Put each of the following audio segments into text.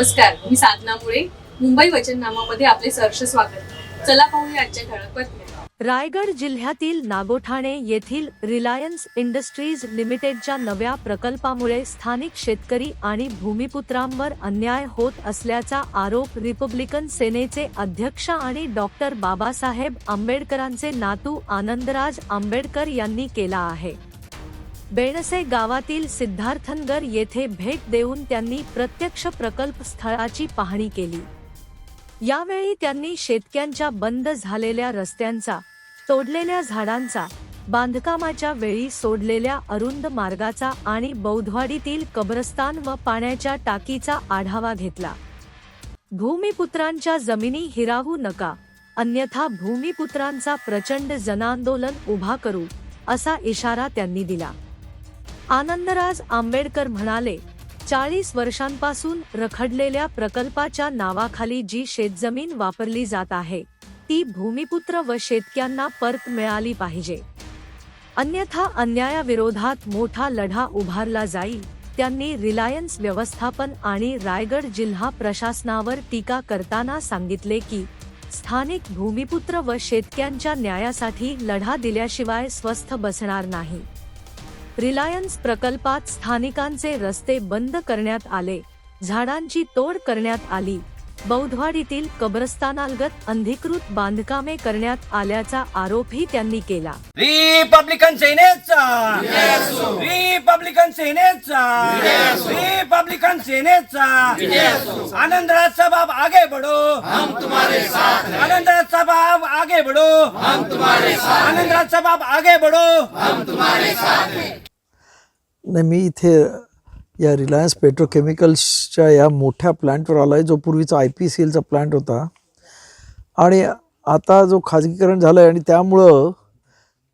नमस्कार मी साधना मुळे. मुंबई वचननामामध्ये आपले सहर्ष स्वागत. चला पाहूया आजच्या ठळक बातम्या. रायगड जिल्ह्यातील नागोठाणे येथील रिलायन्स इंडस्ट्रीज लिमिटेडच्या नव्या प्रकल्पामुळे स्थानिक शेतकरी आणि भूमिपुत्रांवर अन्याय होत असल्याचा आरोप रिपब्लिकन सेनेचे अध्यक्ष आणि डॉक्टर बाबासाहेब आंबेडकरांचे नातू आनंदराज आंबेडकर यांनी केला आहे. बेणसे गावातील सिद्धार्थनगर येथे भेट देऊन त्यांनी प्रत्यक्ष प्रकल्प स्थळाची पाहणी केली. यावेळी त्यांनी शेतक्यांच्या बंद झालेल्या रस्त्यांचा तोडलेल्या झाडांचा बांधकामाच्या वेळी सोडलेल्या अरुंद मार्गाचा आणि बौद्धवाडीतील कब्रस्तान व पाण्याच्या टाकीचा आढावा घेतला. भूमिपुत्रांच्या जमिनी हिरावू नका अन्यथा भूमिपुत्रांचा प्रचंड जनांदोलन उभा करू असा इशारा त्यांनी दिला. आनंदराज आंबेडकर म्हणाले चाळीस वर्षांपासून रखडलेल्या प्रकल्पाच्या नावाखाली जी शेतजमीन वापरली जात आहे ती भूमिपुत्र व शेतक्यांना परत मिळाली पाहिजे. अन्यथा अन्यायाविरोधात मोठा लढा उभारला जाईल. त्यांनी रिलायन्स व्यवस्थापन आणि रायगड जिल्हा प्रशासनावर टीका करताना सांगितले की स्थानिक भूमिपुत्र व शेतक्यांच्या न्यायासाठी लढा दिल्याशिवाय स्वस्थ बसणार नाही. रिलायन्स प्रकल्पात स्थानिकांचे रस्ते बंद करण्यात आले. झाडांची तोड करण्यात आली. बौद्धवाडीतील कब्रस्तानालगत अधिकृत बांधकामे करण्यात आल्याचा आरोपही त्यांनी केला. रिपब्लिकन सेनेचा! रिपब्लिकन सेनेचा! रिपब्लिकन सेनेचा! आनंदराज साहब आगे बढ़ो! हम तुम्हारे साथ आनंदराज साहब आगे बढ़ो! हम तुम्हारे साथ आनंदराज साहब आगे बढ़ो! नाही मी इथे या रिलायन्स पेट्रोकेमिकल्सच्या या मोठ्या प्लॅन्टवर आलो आहे जो पूर्वीचा आय पी सी एलचा प्लॅन्ट होता. आणि आता जो खाजगीकरण झालं आहे आणि त्यामुळं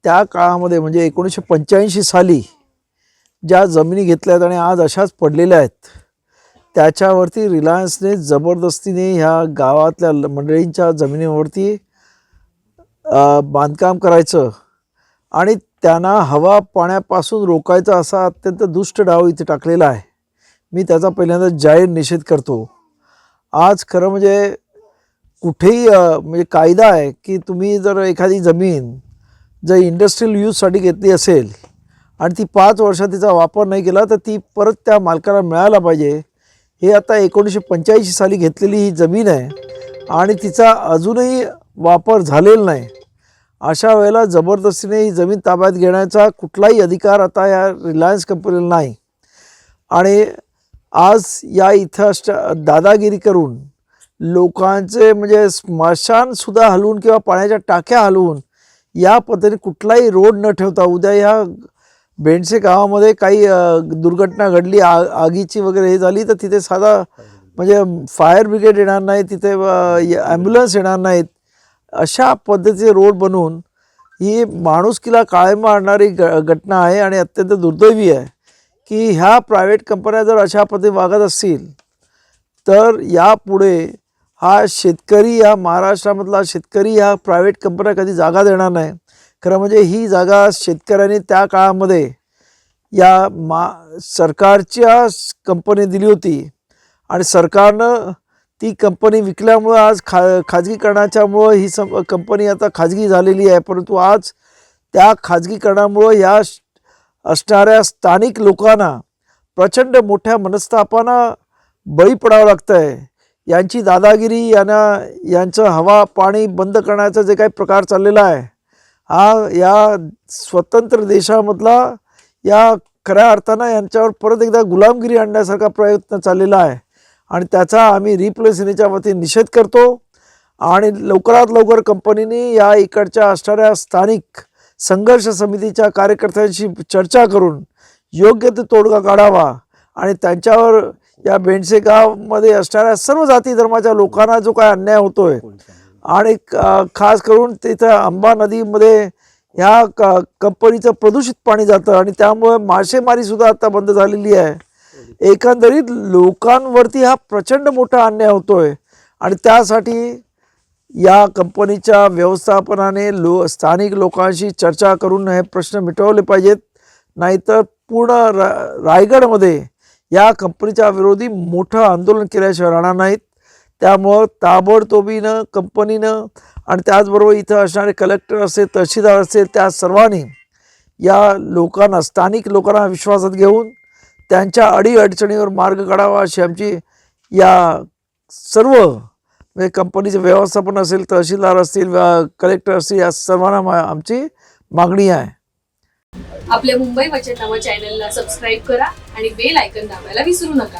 त्या काळामध्ये म्हणजे एकोणीसशे पंच्याऐंशी साली ज्या जमिनी घेतल्या आहेत आणि आज अशाच पडलेल्या आहेत त्याच्यावरती रिलायन्सने जबरदस्तीने ह्या गावातल्या ल- मंडळींच्या जमिनीवरती बांधकाम करायचं आणि त्यांना हवा पाण्यापासून रोखायचा असा अत्यंत दुष्ट डाव इथे टाकलेला आहे. मी त्याचा पहिल्यांदा जाहीर निषेध करतो. आज खरं म्हणजे कुठेही म्हणजे कायदा आहे की तुम्ही जर एखादी जमीन जर इंडस्ट्रीयल यूजसाठी घेतली असेल आणि ती पाच वर्षात तिचा वापर नाही केला तर ती परत त्या मालकाला मिळायला पाहिजे. हे आता एकोणीसशे पंच्याऐंशी साली घेतलेली ही जमीन आहे आणि तिचा अजूनही वापर झालेला नाही. अशा वेळेला जबरदस्तीने ही जमीन ताब्यात घेण्याचा कुठलाही अधिकार आता या रिलायन्स कंपनीला नाही. आणि आज या इथं अष्ट दादागिरी करून लोकांचे म्हणजे स्मशानसुद्धा हलवून किंवा पाण्याच्या टाक्या हलवून या पद्धतीने कुठलाही रोड न ठेवता उद्या ह्या बेंडसे गावामध्ये काही दुर्घटना घडली आ आगीची वगैरे हे झाली तर तिथे साधा म्हणजे फायर ब्रिगेड येणार नाही तिथे ॲम्ब्युलन्स येणार नाहीत. अशा पद्धतीचे रोड बनवून ही माणुसकीला काळे मारणारी ग घटना आहे आणि अत्यंत दुर्दैवी आहे की ह्या प्रायव्हेट कंपन्या जर अशा पद्धतीने वागत असतील तर यापुढे हा शेतकरी या महाराष्ट्रामधला शेतकरी ह्या प्रायव्हेट कंपन्या कधी जागा देणार नाही. खरं म्हणजे ही जागा शेतकऱ्यांनी त्या काळामध्ये या मा सरकारच्या कंपनी दिली होती आणि सरकारनं ती कंपनी विकल्यामुळं आज खा खाजगीकरणाच्यामुळं ही सं कंपनी आता खाजगी झालेली आहे. परंतु आज त्या खाजगीकरणामुळं ह्या असणाऱ्या स्थानिक लोकांना प्रचंड मोठ्या मनस्तापांना बळी पडावं लागतं आहे यांची दादागिरी यांना यांचं हवा पाणी बंद करण्याचा जे काही प्रकार चाललेला आहे हा या स्वतंत्र देशामधला या खऱ्या अर्थानं यांच्यावर परत एकदा गुलामगिरी आणण्यासारखा प्रयत्न चाललेला आहे. आणि त्याचा आम्ही रिप्लेसनीच्या वतीने निषेध करतो. आणि लवकरात लवकर कंपनीने या इकडच्या असणाऱ्या स्थानिक संघर्ष समितीच्या कार्यकर्त्यांशी चर्चा करून योग्य ते तोडगा काढावा. आणि त्यांच्यावर या बेंडसे गावमध्ये असणाऱ्या सर्व जाती धर्माच्या लोकांना जो काय अन्याय होतोय आणि खास करून तिथं अंबा नदीमध्ये ह्या क कंपनीचं प्रदूषित पाणी जातं आणि त्यामुळे मासेमारीसुद्धा आता बंद झालेली आहे. एकंदरीत लोकांवरती हा प्रचंड मोठा अन्याय होतोय. आणि त्यासाठी या कंपनीच्या व्यवस्थापनाने लो स्थानिक लोकांशी चर्चा करून हे प्रश्न मिटवले पाहिजेत. नाहीतर पूर्ण रा रायगडमध्ये या कंपनीच्या विरोधी मोठं आंदोलन केल्याशिवाय राहणार नाहीत. त्यामुळं ताबडतोबीनं कंपनीनं आणि त्याचबरोबर इथं असणारे कलेक्टर असेल तहसीलदार असेल त्या सर्वांनी या लोकांना स्थानिक लोकांना विश्वासात घेऊन त्यांच्या अडीअडचणीवर मार्ग काढावा अशी आमची या सर्व म्हणजे कंपनीचे व्यवस्थापन असेल तहसीलदार असतील कलेक्टर असतील या सर्वांना मा- आमची मागणी आहे. आपल्या मुंबई वचननामा चॅनलला सबस्क्राईब करा आणि बेल आयकन दाबायला विसरू नका.